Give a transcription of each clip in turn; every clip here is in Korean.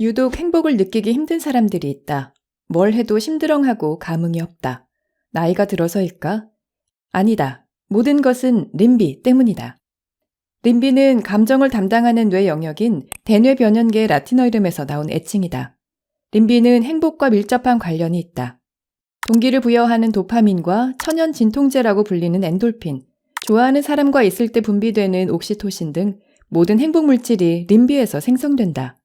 유독 행복을 느끼기 힘든 사람들이 있다. 뭘 해도 심드렁하고 감흥이 없다. 나이가 들어서일까? 아니다. 모든 것은 림비 때문이다. 림비는 감정을 담당하는 뇌 영역인 대뇌 변연계 라틴어 이름에서 나온 애칭이다. 림비는 행복과 밀접한 관련이 있다. 동기를 부여하는 도파민과 천연 진통제라고 불리는 엔돌핀, 좋아하는 사람과 있을 때 분비되는 옥시토신 등 모든 행복 물질이 림비에서 생성된다.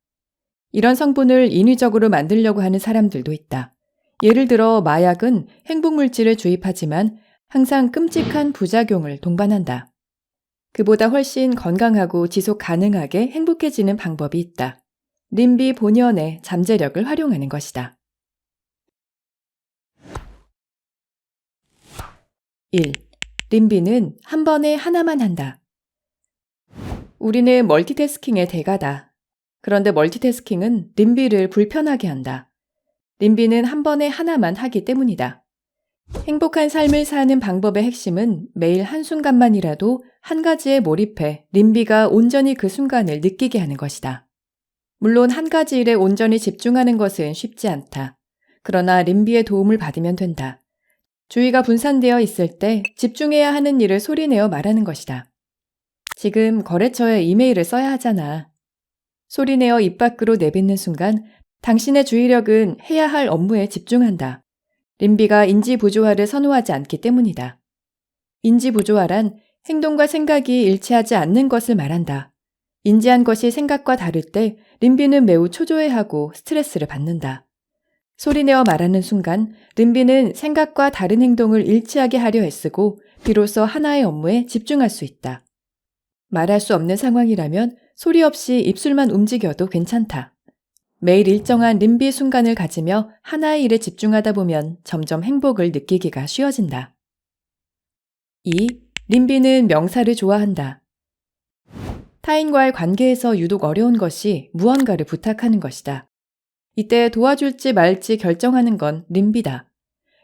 이런 성분을 인위적으로 만들려고 하는 사람들도 있다. 예를 들어 마약은 행복 물질을 주입하지만 항상 끔찍한 부작용을 동반한다. 그보다 훨씬 건강하고 지속 가능하게 행복해지는 방법이 있다. 림비 본연의 잠재력을 활용하는 것이다. 1. 림비는 한 번에 하나만 한다. 우리는 멀티태스킹의 대가다. 그런데 멀티태스킹은 림비를 불편하게 한다. 림비는 한 번에 하나만 하기 때문이다. 행복한 삶을 사는 방법의 핵심은 매일 한순간만이라도 한 가지에 몰입해 림비가 온전히 그 순간을 느끼게 하는 것이다. 물론 한 가지 일에 온전히 집중하는 것은 쉽지 않다. 그러나 림비의 도움을 받으면 된다. 주의가 분산되어 있을 때 집중해야 하는 일을 소리내어 말하는 것이다. 지금 거래처에 이메일을 써야 하잖아. 소리내어 입 밖으로 내뱉는 순간 당신의 주의력은 해야 할 업무에 집중한다. 림비가 인지 부조화를 선호하지 않기 때문이다. 인지 부조화란 행동과 생각이 일치하지 않는 것을 말한다. 인지한 것이 생각과 다를 때 림비는 매우 초조해하고 스트레스를 받는다. 소리내어 말하는 순간 림비는 생각과 다른 행동을 일치하게 하려 애쓰고 비로소 하나의 업무에 집중할 수 있다. 말할 수 없는 상황이라면 소리 없이 입술만 움직여도 괜찮다. 매일 일정한 림비 순간을 가지며 하나의 일에 집중하다 보면 점점 행복을 느끼기가 쉬워진다. 2. 림비는 명사를 좋아한다. 타인과의 관계에서 유독 어려운 것이 무언가를 부탁하는 것이다. 이때 도와줄지 말지 결정하는 건 림비다.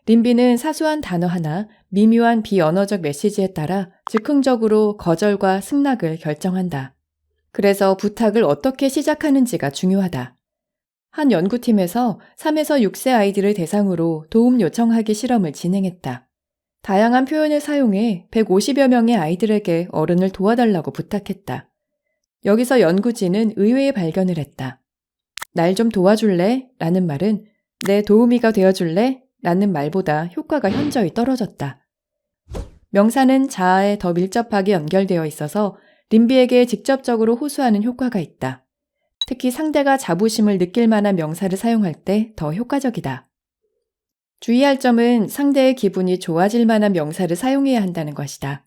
림비는 사소한 단어 하나, 미묘한 비언어적 메시지에 따라 즉흥적으로 거절과 승낙을 결정한다. 그래서 부탁을 어떻게 시작하는지가 중요하다. 한 연구팀에서 3에서 6세 아이들을 대상으로 도움 요청하기 실험을 진행했다. 다양한 표현을 사용해 150여 명의 아이들에게 어른을 도와달라고 부탁했다. 여기서 연구진은 의외의 발견을 했다. 날 좀 도와줄래? 라는 말은 내 도우미가 되어줄래? 라는 말보다 효과가 현저히 떨어졌다. 명사는 자아에 더 밀접하게 연결되어 있어서 림비에게 직접적으로 호소하는 효과가 있다. 특히 상대가 자부심을 느낄 만한 명사를 사용할 때 더 효과적이다. 주의할 점은 상대의 기분이 좋아질 만한 명사를 사용해야 한다는 것이다.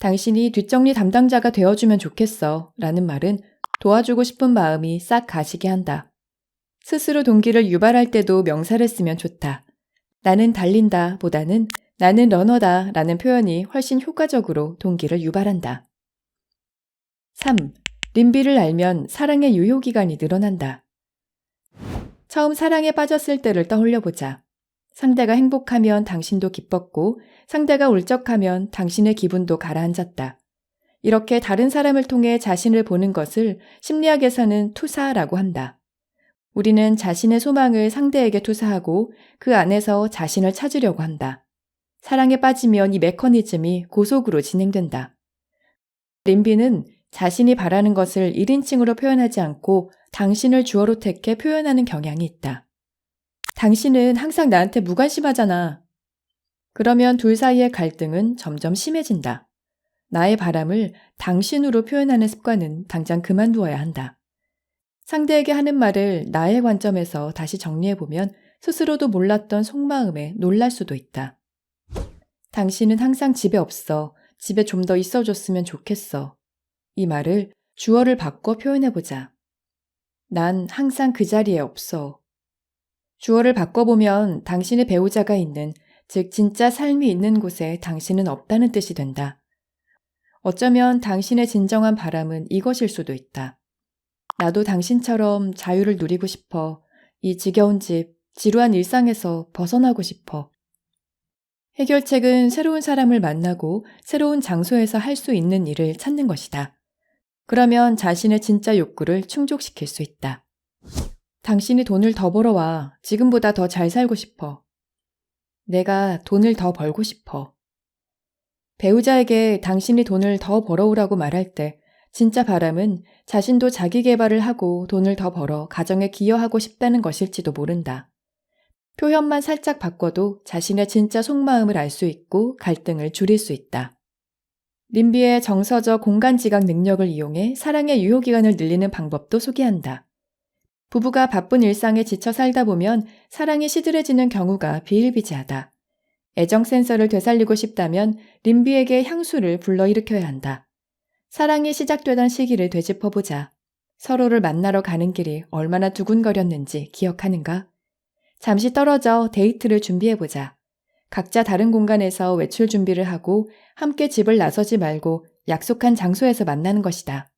당신이 뒷정리 담당자가 되어주면 좋겠어 라는 말은 도와주고 싶은 마음이 싹 가시게 한다. 스스로 동기를 유발할 때도 명사를 쓰면 좋다. 나는 달린다 보다는 나는 러너다 라는 표현이 훨씬 효과적으로 동기를 유발한다. 3. 림비를 알면 사랑의 유효기간이 늘어난다. 처음 사랑에 빠졌을 때를 떠올려 보자. 상대가 행복하면 당신도 기뻤고 상대가 울적하면 당신의 기분도 가라앉았다. 이렇게 다른 사람을 통해 자신을 보는 것을 심리학에서는 투사라고 한다. 우리는 자신의 소망을 상대에게 투사하고 그 안에서 자신을 찾으려고 한다. 사랑에 빠지면 이 메커니즘이 고속으로 진행된다. 림비는 자신이 바라는 것을 1인칭으로 표현하지 않고 당신을 주어로 택해 표현하는 경향이 있다. 당신은 항상 나한테 무관심하잖아. 그러면 둘 사이의 갈등은 점점 심해진다. 나의 바람을 당신으로 표현하는 습관은 당장 그만두어야 한다. 상대에게 하는 말을 나의 관점에서 다시 정리해보면 스스로도 몰랐던 속마음에 놀랄 수도 있다. 당신은 항상 집에 없어. 집에 좀 더 있어줬으면 좋겠어. 이 말을 주어를 바꿔 표현해보자. 난 항상 그 자리에 없어. 주어를 바꿔보면 당신의 배우자가 있는, 즉, 진짜 삶이 있는 곳에 당신은 없다는 뜻이 된다. 어쩌면 당신의 진정한 바람은 이것일 수도 있다. 나도 당신처럼 자유를 누리고 싶어. 이 지겨운 집, 지루한 일상에서 벗어나고 싶어. 해결책은 새로운 사람을 만나고 새로운 장소에서 할 수 있는 일을 찾는 것이다. 그러면 자신의 진짜 욕구를 충족시킬 수 있다. 당신이 돈을 더 벌어와. 지금보다 더 잘 살고 싶어. 내가 돈을 더 벌고 싶어. 배우자에게 당신이 돈을 더 벌어오라고 말할 때 진짜 바람은 자신도 자기 개발을 하고 돈을 더 벌어 가정에 기여하고 싶다는 것일지도 모른다. 표현만 살짝 바꿔도 자신의 진짜 속마음을 알 수 있고 갈등을 줄일 수 있다. 림비의 정서적 공간 지각 능력을 이용해 사랑의 유효 기간을 늘리는 방법도 소개한다. 부부가 바쁜 일상에 지쳐 살다 보면 사랑이 시들해지는 경우가 비일비재하다. 애정 센서를 되살리고 싶다면 림비에게 향수를 불러일으켜야 한다. 사랑이 시작되던 시기를 되짚어보자. 서로를 만나러 가는 길이 얼마나 두근거렸는지 기억하는가? 잠시 떨어져 데이트를 준비해보자. 각자 다른 공간에서 외출 준비를 하고 함께 집을 나서지 말고 약속한 장소에서 만나는 것이다.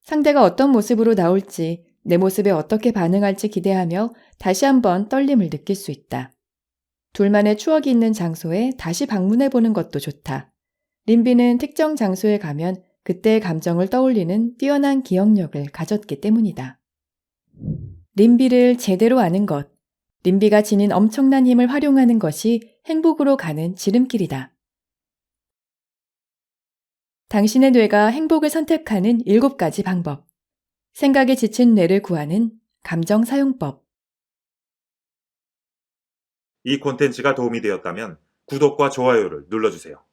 상대가 어떤 모습으로 나올지, 내 모습에 어떻게 반응할지 기대하며 다시 한번 떨림을 느낄 수 있다. 둘만의 추억이 있는 장소에 다시 방문해 보는 것도 좋다. 림비는 특정 장소에 가면 그때의 감정을 떠올리는 뛰어난 기억력을 가졌기 때문이다. 림비를 제대로 아는 것. 림비가 지닌 엄청난 힘을 활용하는 것이 행복으로 가는 지름길이다. 당신의 뇌가 행복을 선택하는 7가지 방법. 생각에 지친 뇌를 구하는 감정 사용법. 이 콘텐츠가 도움이 되었다면 구독과 좋아요를 눌러주세요.